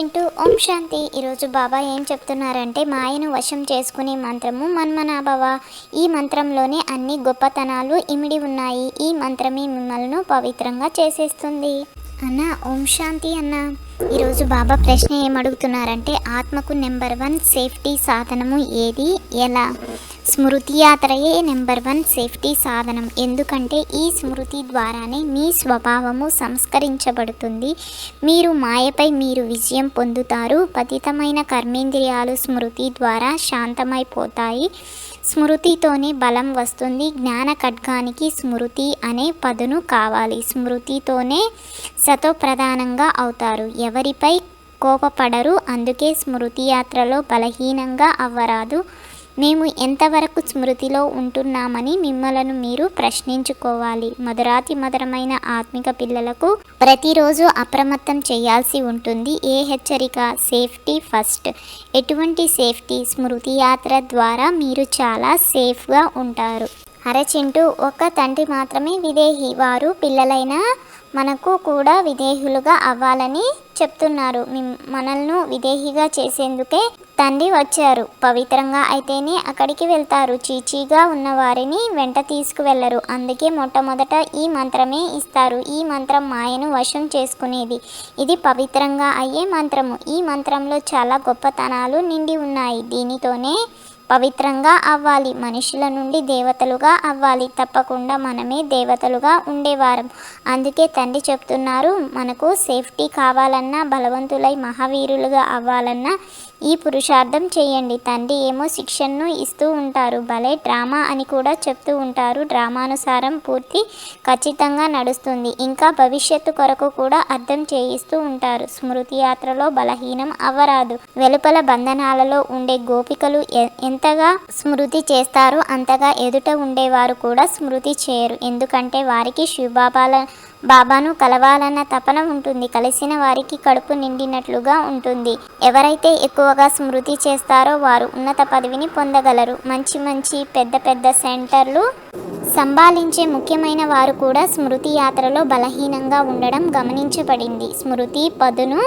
చింటూ ఓం శాంతి. ఈరోజు బాబా ఏం చెప్తున్నారంటే మాయను వశం చేసుకునే మంత్రము మన్మనాభవ. ఈ మంత్రంలోనే అన్ని గొప్పతనాలు ఇమిడి ఉన్నాయి. ఈ మంత్రమే మిమ్మల్ని పవిత్రంగా చేసేస్తుంది. అన్న ఓం శాంతి అన్న. ఈరోజు బాబా ప్రశ్న ఏమడుగుతున్నారంటే ఆత్మకు నెంబర్ వన్ సేఫ్టీ సాధనము ఏది? ఎలా? స్మృతి యాత్రయే నెంబర్ వన్ సేఫ్టీ సాధనం. ఎందుకంటే ఈ స్మృతి ద్వారానే మీ స్వభావము సంస్కరించబడుతుంది. మీరు మాయపై మీరు విజయం పొందుతారు. పతితమైన కర్మేంద్రియాలు స్మృతి ద్వారా శాంతమైపోతాయి. స్మృతితోనే బలం వస్తుంది. జ్ఞాన ఖడ్గానికి స్మృతి అనే పదును కావాలి. స్మృతితోనే సతో ప్రధానంగా అవుతారు. ఎవరిపై కోపపడరు. అందుకే స్మృతి యాత్రలో బలహీనంగా అవ్వరాదు. మేము ఎంతవరకు స్మృతిలో ఉంటున్నామని మిమ్మలను మీరు ప్రశ్నించుకోవాలి. మధురాతి మధురమైన ఆత్మిక పిల్లలకు ప్రతిరోజు అప్రమత్తం చేయాల్సి ఉంటుంది. ఏ హెచ్చరిక? Safety first. ఎటువంటి సేఫ్టీ? స్మృతి యాత్ర ద్వారా మీరు చాలా సేఫ్గా ఉంటారు. అరచింటూ ఒక తండ్రి మాత్రమే విదేహి. వారు పిల్లలైన మనకు కూడా విదేహులుగా అవ్వాలని చెప్తున్నారు. మనల్ని విదేహిగా చేసేందుకే తండ్రి వచ్చారు. పవిత్రంగా అయితేనే అక్కడికి వెళ్తారు. చీచీగా ఉన్న వారిని వెంట తీసుకువెళ్ళరు అందుకే మొట్టమొదట ఈ మంత్రమే ఇస్తారు. ఈ మంత్రం మాయను వశం చేసుకునేది. ఇది పవిత్రంగా అయ్యే మంత్రము. ఈ మంత్రంలో చాలా గొప్పతనాలు నిండి ఉన్నాయి. దీనితోనే పవిత్రంగా అవ్వాలి. మనుషుల నుండి దేవతలుగా అవ్వాలి. తప్పకుండా మనమే దేవతలుగా ఉండేవారం. అందుకే తండ్రి చెప్తున్నారు మనకు సేఫ్టీ కావాలన్నా బలవంతులై మహావీరులుగా అవ్వాలన్నా ఈ పురుషార్థం చేయండి. తండ్రి ఏమో శిక్షణను ఇస్తూ ఉంటారు. భలే డ్రామా అని కూడా చెప్తూ ఉంటారు. డ్రామానుసారం పూర్తి ఖచ్చితంగా నడుస్తుంది. ఇంకా భవిష్యత్తు కొరకు కూడా అర్థం చేయిస్తూ ఉంటారు. స్మృతి యాత్రలో బలహీనం అవ్వరాదు. వెలుపల బంధనాలలో ఉండే గోపికలు ఎ- ఎంతగా స్మృతి చేస్తారో అంతగా ఎదుట ఉండేవారు కూడా స్మృతి చేయరు. ఎందుకంటే వారికి శివబాబాల బాబాను కలవాలన్న తపన ఉంటుంది. కలిసిన వారికి కడుపు నిండినట్లుగా ఉంటుంది. ఎవరైతే ఎక్కువగా స్మృతి చేస్తారో వారు ఉన్నత పదవిని పొందగలరు. మంచి మంచి పెద్ద పెద్ద సెంటర్లు సంభాలించే ముఖ్యమైన వారు కూడా స్మృతి యాత్రలో బలహీనంగా ఉండడం గమనించబడింది. స్మృతి పదును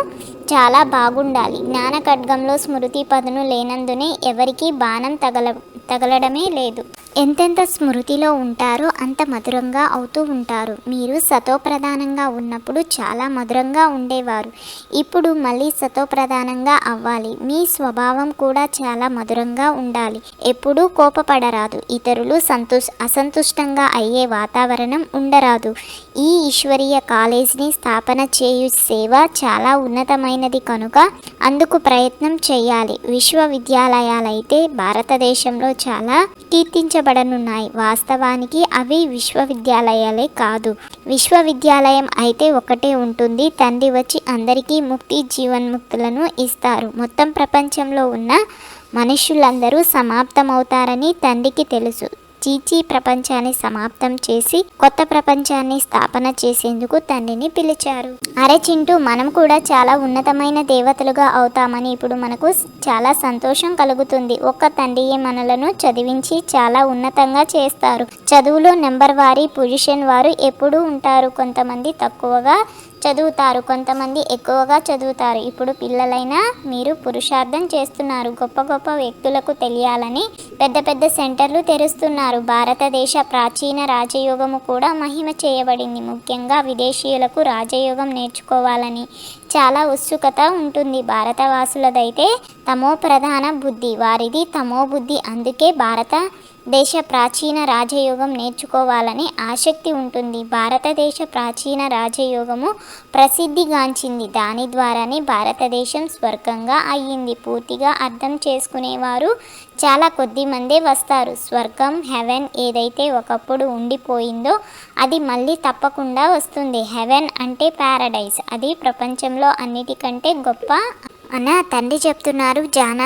చాలా బాగుండాలి. జ్ఞాన ఖడ్గంలో స్మృతి పదును లేనందునే ఎవరికీ బాణం తగల తగలడమే లేదు. ఎంతెంత స్మృతిలో ఉంటారో అంత మధురంగా అవుతూ ఉంటారు. మీరు సతో ప్రధానంగా ఉన్నప్పుడు చాలా మధురంగా ఉండేవారు. ఇప్పుడు మళ్ళీ సతో ప్రధానంగా అవ్వాలి. మీ స్వభావం కూడా చాలా మధురంగా ఉండాలి. ఎప్పుడూ కోపపడరాదు. ఇతరులు సంతుష్ అసంతుష్టంగా అయ్యే వాతావరణం ఉండరాదు. ఈ ఈశ్వరీయ కాలేజీని స్థాపన చేయు సేవ చాలా ఉన్నతమైనది కనుక అందుకు ప్రయత్నం చేయాలి. విశ్వవిద్యాలయాలైతే భారతదేశంలో చాలా కీర్తించ కీర్తించబడనున్నాయి వాస్తవానికి అవి విశ్వవిద్యాలయాలే కాదు. విశ్వవిద్యాలయం అయితే ఒకటే ఉంటుంది. తండ్రి వచ్చి అందరికీ ముక్తి జీవన్ముక్తులను ఇస్తారు. మొత్తం ప్రపంచంలో ఉన్న మనుషులందరూ సమాప్తమవుతారని తండ్రికి తెలుసు. చీచీ ప్రపంచాన్ని సమాప్తం చేసి కొత్త ప్రపంచాన్ని స్థాపన చేసేందుకు తండ్రిని పిలిచారు. అరే చింటూ మనం కూడా చాలా ఉన్నతమైన దేవతలుగా అవుతామని ఇప్పుడు మనకు చాలా సంతోషం కలుగుతుంది. ఒక్క తండ్రియే మనలను చదివించి చాలా ఉన్నతంగా చేస్తారు. చదువులో నెంబర్ వారి పొజిషన్ వారు ఎప్పుడూ ఉంటారు. కొంతమంది తక్కువగా చదువుతారు. కొంతమంది ఎక్కువగా చదువుతారు. ఇప్పుడు పిల్లలైనా మీరు పురుషార్థం చేస్తున్నారు. గొప్ప గొప్ప వ్యక్తులకు తెలియాలని పెద్ద పెద్ద సెంటర్లు తెరుస్తున్నారు. భారతదేశ ప్రాచీన రాజయోగము కూడా మహిమ చేయబడింది. ముఖ్యంగా విదేశీయులకు రాజయోగం నేర్చుకోవాలని చాలా ఉత్సుకత ఉంటుంది. భారతవాసులదైతే తమో ప్రధాన బుద్ధి. వారిది తమో బుద్ధి. అందుకే భారత దేశ ప్రాచీన రాజయోగం నేర్చుకోవాలని ఆసక్తి ఉంటుంది. భారతదేశ ప్రాచీన రాజయోగము ప్రసిద్ధిగాంచింది. దాని ద్వారానే భారతదేశం స్వర్గంగా అయ్యింది. పూర్తిగా అర్థం చేసుకునేవారు చాలా కొద్ది మందే వస్తారు. స్వర్గం హెవెన్ ఏదైతే ఒకప్పుడు ఉండిపోయిందో అది మళ్ళీ తప్పకుండా వస్తుంది. హెవెన్ అంటే ప్యారడైజ్ అది ప్రపంచంలో అన్నిటికంటే గొప్ప అన్న తండ్రి చెప్తున్నారు జానా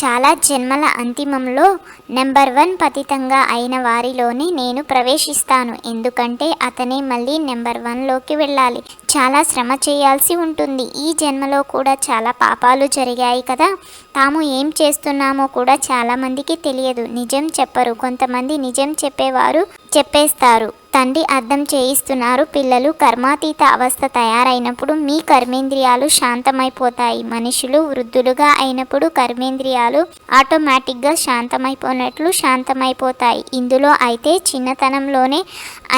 చాలా జన్మల అంతిమంలో నెంబర్ వన్ పతితంగా అయిన వారిలోనే నేను ప్రవేశిస్తాను. ఎందుకంటే అతనే మళ్ళీ నెంబర్ వన్లోకి వెళ్ళాలి. చాలా శ్రమ చేయాల్సి ఉంటుంది. ఈ జన్మలో కూడా చాలా పాపాలు జరిగాయి కదా. తాము ఏం చేస్తున్నామో కూడా చాలామందికి తెలియదు. నిజం చెప్పరు. కొంతమంది నిజం చెప్పేవారు చెప్పేస్తారు. తండ్రి అర్థం చేయిస్తున్నారు. పిల్లలు కర్మాతీత అవస్థ తయారైనప్పుడు మీ కర్మేంద్రియాలు శాంతమైపోతాయి. మనుషులు వృద్ధులుగా అయినప్పుడు కర్మేంద్రియాలు ఆటోమేటిక్గా శాంతమైపోయినట్లు శాంతమైపోతాయి. ఇందులో అయితే చిన్నతనంలోనే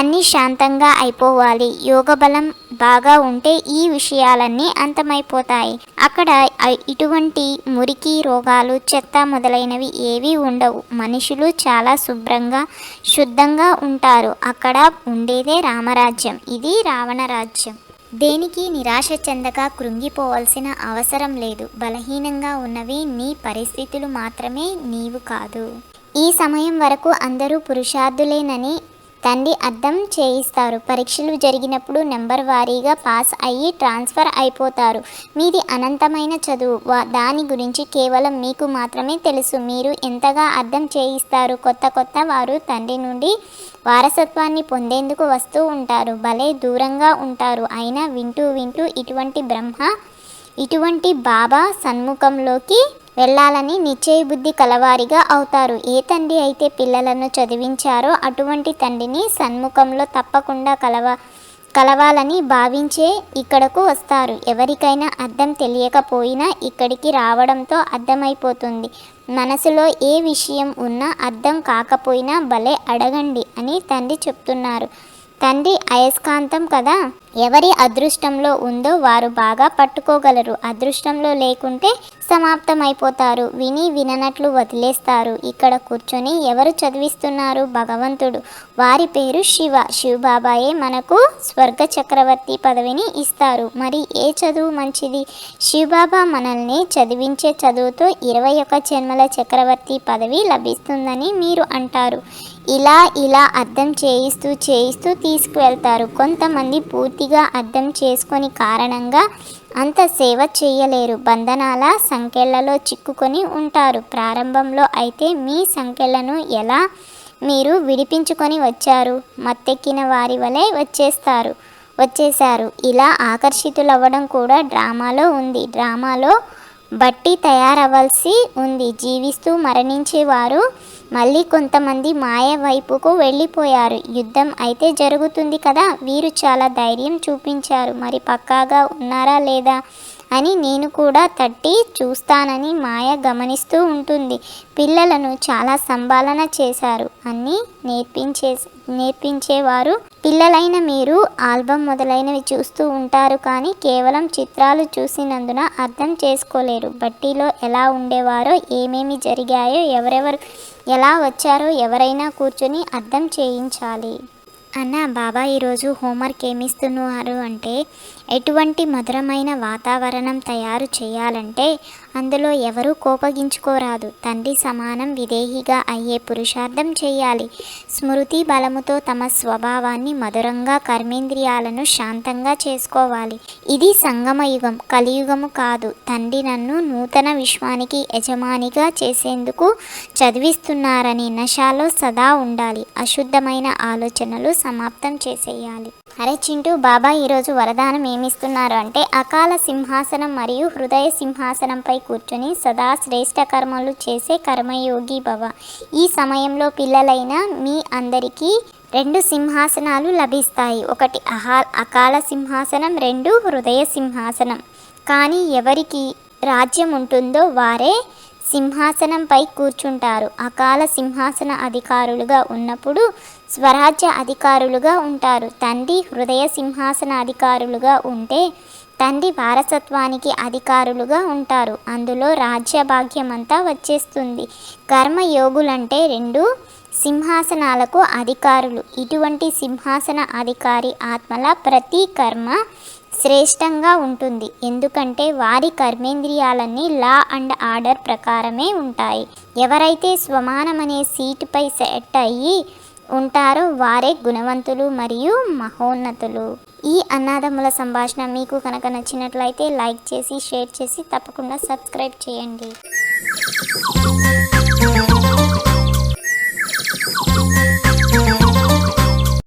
అన్నీ శాంతంగా అయిపోవాలి. యోగ బలం బాగా ఉంటే ఈ విషయాలన్నీ అంతమైపోతాయి. అక్కడ ఇటువంటి మురికి రోగాలు చెత్త మొదలైనవి ఏవీ ఉండవు. మనుషులు చాలా శుభ్రంగా శుద్ధంగా ఉంటారు. అక్కడ ఉండేదే రామరాజ్యం. ఇది రావణ రాజ్యం దేనికి నిరాశ చెందక కృంగిపోవలసిన అవసరం లేదు. బలహీనంగా ఉన్నవి నీ పరిస్థితులు మాత్రమే నీవు కాదు. ఈ సమయం వరకు అందరూ పురుషార్థులేనని తండ్రి అర్థం చేయిస్తారు. పరీక్షలు జరిగినప్పుడు నెంబర్ వారీగా పాస్ అయ్యి ట్రాన్స్ఫర్ అయిపోతారు. మీది అనంతమైన చదువు. దాని గురించి కేవలం మీకు మాత్రమే తెలుసు. మీరు ఎంతగా అర్థం చేయిస్తారు? కొత్త కొత్త వారు తండ్రి నుండి వారసత్వాన్ని పొందేందుకు వస్తూ ఉంటారు. భలే దూరంగా ఉంటారు. అయినా వింటూ వింటూ ఇటువంటి బ్రహ్మ ఇటువంటి బాబా సన్ముఖంలోకి వెళ్ళాలని నిశ్చయ బుద్ధి కలవారిగా అవుతారు. ఏ తండ్రి అయితే పిల్లలను చదివించారో అటువంటి తండ్రిని సన్ముఖంలో తప్పకుండా కలవ కలవాలని భావించే ఇక్కడకు వస్తారు. ఎవరికైనా అర్థం తెలియకపోయినా ఇక్కడికి రావడంతో అర్థమైపోతుంది. మనసులో ఏ విషయం ఉన్నా అర్థం కాకపోయినా భలే అడగండి అని తండ్రి చెప్తున్నారు. తండ్రి అయస్కాంతం కదా? ఎవరి అదృష్టంలో ఉందో వారు బాగా పట్టుకోగలరు. అదృష్టంలో లేకుంటే సమాప్తమైపోతారు. విని విననట్లు వదిలేస్తారు. ఇక్కడ కూర్చొని ఎవరు చదివిస్తున్నారు? భగవంతుడు. వారి పేరు శివ. శివబాబాయే మనకు స్వర్గ చక్రవర్తి పదవిని ఇస్తారు. మరి ఏ చదువు మంచిది? శివబాబా మనల్ని చదివించే చదువుతో ఇరవై ఒక జన్మల చక్రవర్తి పదవి లభిస్తుందని మీరు అంటారు. ఇలా ఇలా అర్థం చేయిస్తూ చేయిస్తూ తీసుకువెళ్తారు. కొంతమంది పూర్తిగా అర్థం చేసుకొని కారణంగా అంత సేవ చేయలేరు. బంధనాల సంఖ్యలలో చిక్కుకొని ఉంటారు. ప్రారంభంలో అయితే మీ సంఖ్యలను ఎలా మీరు విడిపించుకొని వచ్చారు? మత్తెక్కిన వారి వలె వచ్చేస్తారు. వచ్చేశారు. ఇలా ఆకర్షితులవ్వడం కూడా డ్రామాలో ఉంది. డ్రామాలో బట్టి తయారవ్వాల్సి ఉంది. జీవిస్తూ మరణించేవారు మళ్ళీ కొంతమంది మాయ వైపుకు వెళ్ళిపోయారు. యుద్ధం అయితే జరుగుతుంది కదా? వీరు చాలా ధైర్యం చూపించారు. మరి పక్కాగా ఉన్నారా లేదా? అని నేను కూడా తట్టి చూస్తానని మాయ గమనిస్తూ ఉంటుంది. పిల్లలను చాలా సంభాలన చేశారు అన్నీ నేర్పించే నేర్పించేవారు. పిల్లలైన మీరు ఆల్బమ్ మొదలైనవి చూస్తూ ఉంటారు కానీ కేవలం చిత్రాలు చూసినందున అర్థం చేసుకోలేరు. బట్టీలో ఎలా ఉండేవారో ఏమేమి జరిగాయో ఎవరెవరు ఎలా వచ్చారో ఎవరైనా కూర్చొని అర్థం చేయించాలి. అన్న బాబా ఈరోజు హోంవర్క్ ఏమిస్తున్నారు అంటే ఎటువంటి మధురమైన వాతావరణం తయారు చేయాలంటే అందులో ఎవరూ కోపగించుకోరాదు. తండ్రి సమానం విదేహిగా అయ్యే పురుషార్థం చేయాలి. స్మృతి బలముతో తమ స్వభావాన్ని మధురంగా కర్మేంద్రియాలను శాంతంగా చేసుకోవాలి. ఇది సంగమయుగం కలియుగము కాదు. తండ్రి నన్ను నూతన విశ్వానికి యజమానిగా చేసేందుకు చదివిస్తున్నారని నశాలో సదా ఉండాలి. అశుద్ధమైన ఆలోచనలు సమాప్తం చేసేయాలి. అరే చింటూ బాబా ఈరోజు వరదానం ఏమిస్తున్నారు? అంటే అకాల సింహాసనం మరియు హృదయ సింహాసనంపై కూర్చొని సదా శ్రేష్ట కర్మలు చేసే కర్మయోగి భవ. ఈ సమయంలో పిల్లలైన మీ అందరికీ రెండు సింహాసనాలు లభిస్తాయి. ఒకటి అహా అకాల సింహాసనం రెండు హృదయ సింహాసనం. కానీ ఎవరికి రాజ్యం ఉంటుందో వారే సింహాసనంపై కూర్చుంటారు. అకాల సింహాసన అధికారులుగా ఉన్నప్పుడు స్వరాజ్య అధికారులుగా ఉంటారు. తండ్రి హృదయ సింహాసన అధికారులుగా ఉంటే తండ్రి వారసత్వానికి అధికారులుగా ఉంటారు. అందులో రాజ్య భాగ్యమంతా వచ్చేస్తుంది. కర్మయోగులంటే రెండు సింహాసనాలకు అధికారులు. ఇటువంటి సింహాసన అధికారి ఆత్మల ప్రతి కర్మ శ్రేష్టంగా ఉంటుంది. ఎందుకంటే వారి కర్మేంద్రియాలన్నీ లా అండ్ ఆర్డర్ ప్రకారమే ఉంటాయి. ఎవరైతే స్వమానమనే సీటుపై సెట్ అయ్యి ఉంటారో. వారే గుణవంతులు మరియు మహోన్నతులు. ఈ అన్నాదమ్ముల సంభాషణ మీకు కనుక నచ్చినట్లయితే లైక్ చేసి షేర్ చేసి తప్పకుండా సబ్స్క్రైబ్ చేయండి.